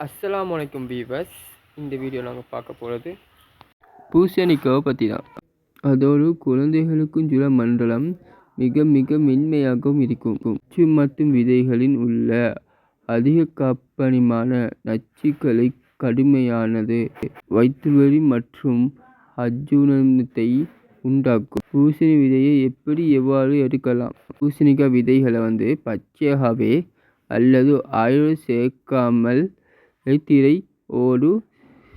அஸ்லாம் வலைக்கும் பீவர்ஸ் இந்த வீடியோ நாங்கள் பார்க்க போகிறது பூசணிக்காவை பற்றி தான் அதோடு குழந்தைகளுக்கும் சில மண்டலம் மிக மிக மென்மையாகவும் இருக்கும். உச்சி மற்றும் விதைகளில் உள்ள அதிக காப்பனிமான நச்சுக்களை கடுமையானது வயிற்றுவலி மற்றும் அஜுனத்தை உண்டாக்கும். பூசணி விதையை எப்படி எவ்வாறு எடுக்கலாம்? பூசணிக்காய் விதைகளை வந்து பச்சையாகவே அல்லது ஆயுள் சேர்க்காமல் திரை ஓடு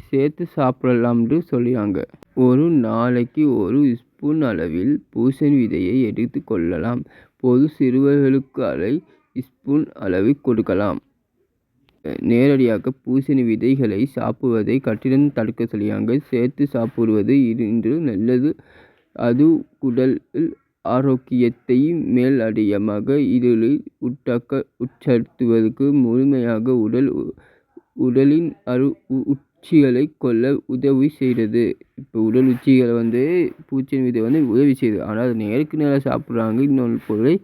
சேர்த்து சாப்பிடலாம்னு சொல்கிறாங்க ஒரு நாளைக்கு ஒரு ஸ்பூன் அளவில் பூசணி விதையை எடுத்து கொள்ளலாம். பொது சிறுவர்களுக்கு அரை ஸ்பூன் அளவு கொடுக்கலாம். நேரடியாக பூசணி விதைகளை சாப்பிடுவதை கட்டிடம் தடுக்க சொல்லியாங்க. சேர்த்து சாப்பிடுவது இன்று நல்லது. அது உடல் ஆரோக்கியத்தை மேலடியமாக இதில் உட்டக்க உட்செலுத்துவதற்கு முழுமையாக உடல் உடலின் அரு உச்சிகளை கொல்ல உதவி செய்கிறது இப்போ உடல் உச்சிகளை வந்து பூச்சியின் விதை வந்து உதவி செய்யுது ஆனால் அது நேருக்கு நேராக சாப்பிட்றாங்க. இன்னொரு பொருளை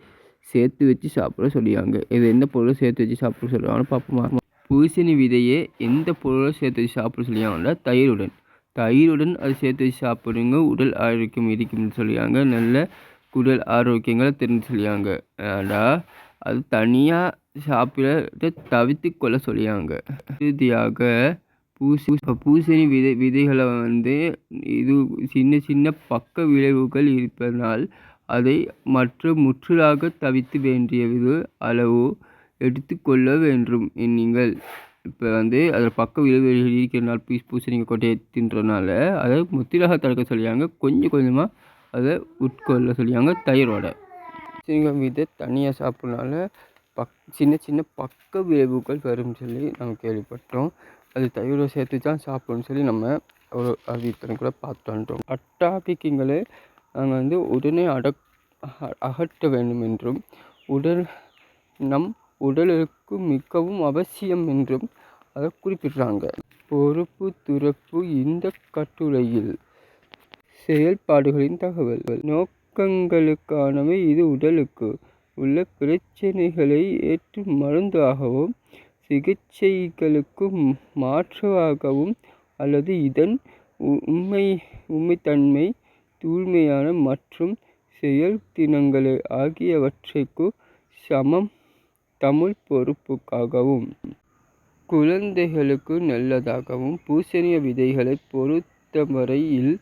சேர்த்து வச்சு சாப்பிட சொல்லியாங்க. இது எந்த பொருளை சேர்த்து வச்சு சாப்பிட சொல்கிறாங்கன்னு பார்ப்போமா. பூசணி விதையை எந்த பொருளை சேர்த்து வச்சு சாப்பிட சொல்லியாங்கன்னா தயிருடன். தயிருடன் அது சேர்த்து வச்சு சாப்பிடுங்க. உடல் ஆரோக்கியம் இருக்கும்னு சொல்லியாங்க. நல்ல உடல் ஆரோக்கியங்களை தெரிஞ்சு சொல்லியாங்க. ஆனால் அது தனியாக சாப்பிட தவிர்த்து கொள்ள சொல்லியாங்க. இறுதியாக பூசி பூசணி விதை விதைகளை வந்து இது சின்ன சின்ன பக்க விளைவுகள் இருப்பதனால் அதை மற்ற முற்றாக தவிர்த்து வேண்டியது அளவு எடுத்துக்கொள்ள வேண்டும் நீங்கள் இப்போ வந்து அதில் பக்க விளைவுகள் இருக்கிறனால பீஸ் பூசணிக்காய் கொட்டையை தின்றனால அதை முத்திராக தடுக்க சொல்லியாங்க. கொஞ்சம் கொஞ்சமாக அதை உட்கொள்ள சொல்லியாங்க தயிரோட. பூசணிக்காய் விதை தனியாக சாப்பிட்றனால பக் சின்ன சின்ன பக்க விளைவுகள் வரும்னு சொல்லி நாங்கள் கேள்விப்பட்டோம். அது தயிரோட சேர்த்து தான் சாப்பிடணும்னு சொல்லி நம்ம ஒரு அறிவித்தனை கூட பார்த்தோன்றோம் அட்டாபிக்கிங்களை நாங்கள் வந்து உடனே அட அகற்ற வேண்டும் என்றும் உடல் நம் உடலுக்கு மிகவும் அவசியம் என்றும் அதை குறிப்பிடுறாங்க. பொறுப்பு துறப்பு இந்த கட்டுரையில் செயல்பாடுகளின் தகவல்கள். நோக்கங்களுக்கானவை இது உடலுக்கு. உள்ள பிரச்சனைகளை ஏற்று மருந்தாகவும் சிகிச்சைகளுக்கு மாற்றாகவும் அல்லது இதன் உண்மை உண்மைத்தன்மை தூய்மையான மற்றும் செயல்திறன்களை ஆகியவற்றிற்கு சமம் தமிழ் பொறுப்புக்காகவும் குழந்தைகளுக்கு நல்லதாகவும் பூசணிய விதைகளை பொறுத்தவரையில்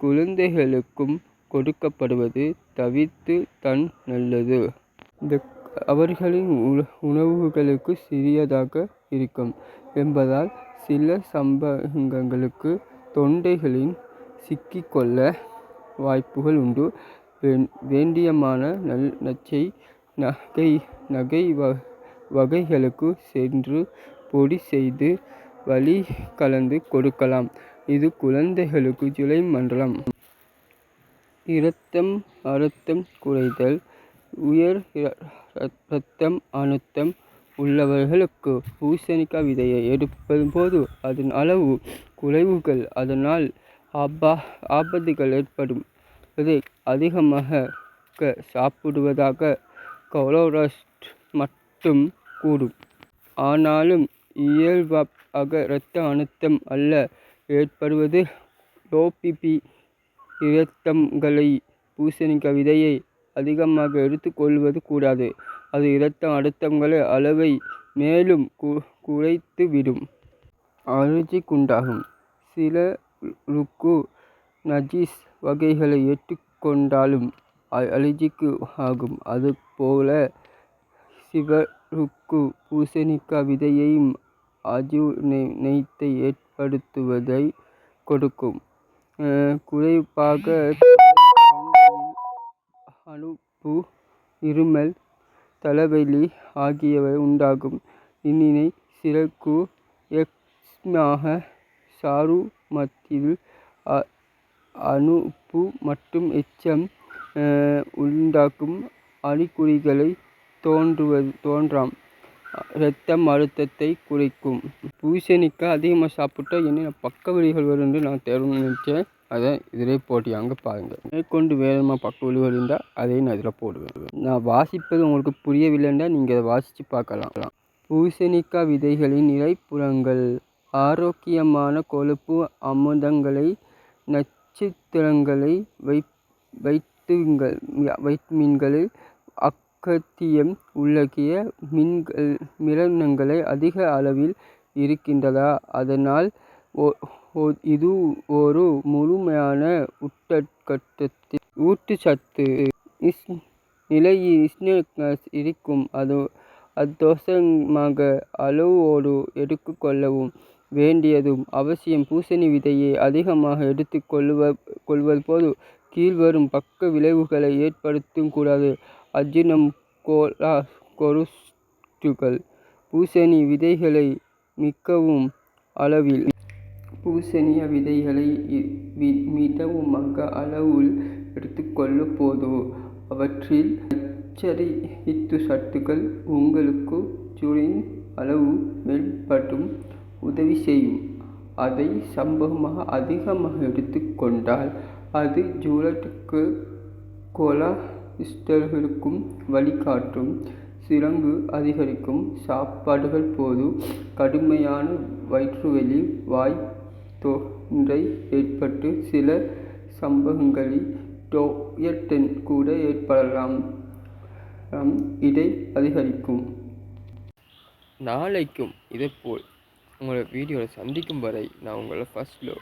குழந்தைகளுக்கும் கொடுக்கப்படுவது தவிர்த்து தன் நல்லது. இந்த அவர்களின் உணவுகளுக்கு சிறியதாக இருக்கும் என்பதால் சில சம்பவங்களுக்கு தொண்டைகளில் சிக்கிக்கொள்ள வாய்ப்புகள் உண்டு. வேண்டியமான நல் நச்சை நகை நகை வ வகைகளுக்கு சென்று பொடி செய்து வலி கலந்து கொடுக்கலாம். இது குழந்தைகளுக்கு ஜுலை மண்டலம். இரத்தம் அழுத்தம் குறைதல் உயர் இரத்தம் அழுத்தம் உள்ளவர்களுக்கு பூசணிக்காய் விதையை எடுப்பதும் போது அதன் அளவு குறைவுகள். அதனால் ஆபா ஆபத்துகள் ஏற்படும். இதை அதிகமாக சாப்பிடுவதாக கொலோரஸ்ட் மட்டும் கூடும் ஆனாலும் இயல்பாக இரத்த அழுத்தம் அல்ல ஏற்படுவது லோ பிபி இரத்தங்களை பூசணிக்காய் விதையை அதிகமாக எடுத்துக்கொள்வது கூடாது. அது இரத்த அழுத்தங்களை அளவை மேலும் கு குறைத்துவிடும். அலர்ஜிக்குண்டாகும் சிலருக்கு நஜீஸ் வகைகளை ஏற்றுக்கொண்டாலும் அலர்ஜிக்கு ஆகும். அதுபோல சிவருக்கு பூசணிக்காய் விதையையும் அஜீர்ணத்தை ஏற்படுத்துவதை கொடுக்கும். குறிப்பாக அலுப்பு இருமல் தலைவலி ஆகியவை உண்டாகும். இந்நிலை சிலருக்கு எக்ஸ்மாக சருமத்தில் அலுப்பு மற்றும் எச்சம் உண்டாக்கும் அறிகுறிகளை தோன்றுவது தோன்றாம். ரத்தம் அழுத்தத்தை குறைக்கும். பூசணிக்காய் அதிகமாக சாப்பிட்டா என்னென்ன பக்க விளைவுகள் வரும்னு நான் தேர்வு நினச்சேன். அதை இதிலே போட்டியாங்க பாருங்கள் மேற்கொண்டு வேகமாக பக்க விளைவுகள் இருந்தால் அதையும் நான் இதில் போடுவேன். நான் வாசிப்பது உங்களுக்கு புரியவில்லைன்னா நீங்கள் அதை வாசித்து பார்க்கலாம். பூசணிக்காய் விதைகளின் இலைப்புறங்கள் ஆரோக்கியமான கொழுப்பு அமுதங்களை நட்சத்திரங்களை வைட்டமின்கள் உள்ளகிய மின்கள் மிரணங்களை அதிக அளவில் இருக்கின்றதா? அதனால் இது ஒரு முழுமையான ஊட்டச்சத்து. நிலையில் இருக்கும். அத்தியாவசியமான அளவோடு எடுத்துக்கொள்ளவும் வேண்டியதும் அவசியம். பூசணி விதையை அதிகமாக எடுத்துக்கொள்வ கொள்வது போது கீழ்வரும் பக்க விளைவுகளை ஏற்படுத்தும் கூடாது அஜினம்கோலா கொருஸ்டுகள். பூசணி விதைகளை மிக்கவும் அளவில் பூசணி விதைகளை மிதமான அளவில் எடுத்துக்கொள்ள போதோ அவற்றில் நச்சரிப்பு சத்துக்கள் உங்களுக்கு சுகரின் அளவு மேம்பட்டும் உதவி செய்யும். அதை சம்பவமாக அதிகமாக எடுத்துக்கொண்டால் அது ஜூலட்டுக்கு கோலா கொலஸ்ட்ராலுக்கு வழிகாட்டும். சிரங்கு அதிகரிக்கும். சாப்பாடுகள் போது கடுமையான வயிற்றுவலி வாய் தொன்றை ஏற்பட்டு சில சம்பவங்களில் டயட் கூட ஏற்படலாம். இடை அதிகரிக்கும். நாளைக்கும் இதேபோல் உங்களை வீடியோவில் சந்திக்கும் வரை நான் உங்களை ஃபர்ஸ்ட் லோ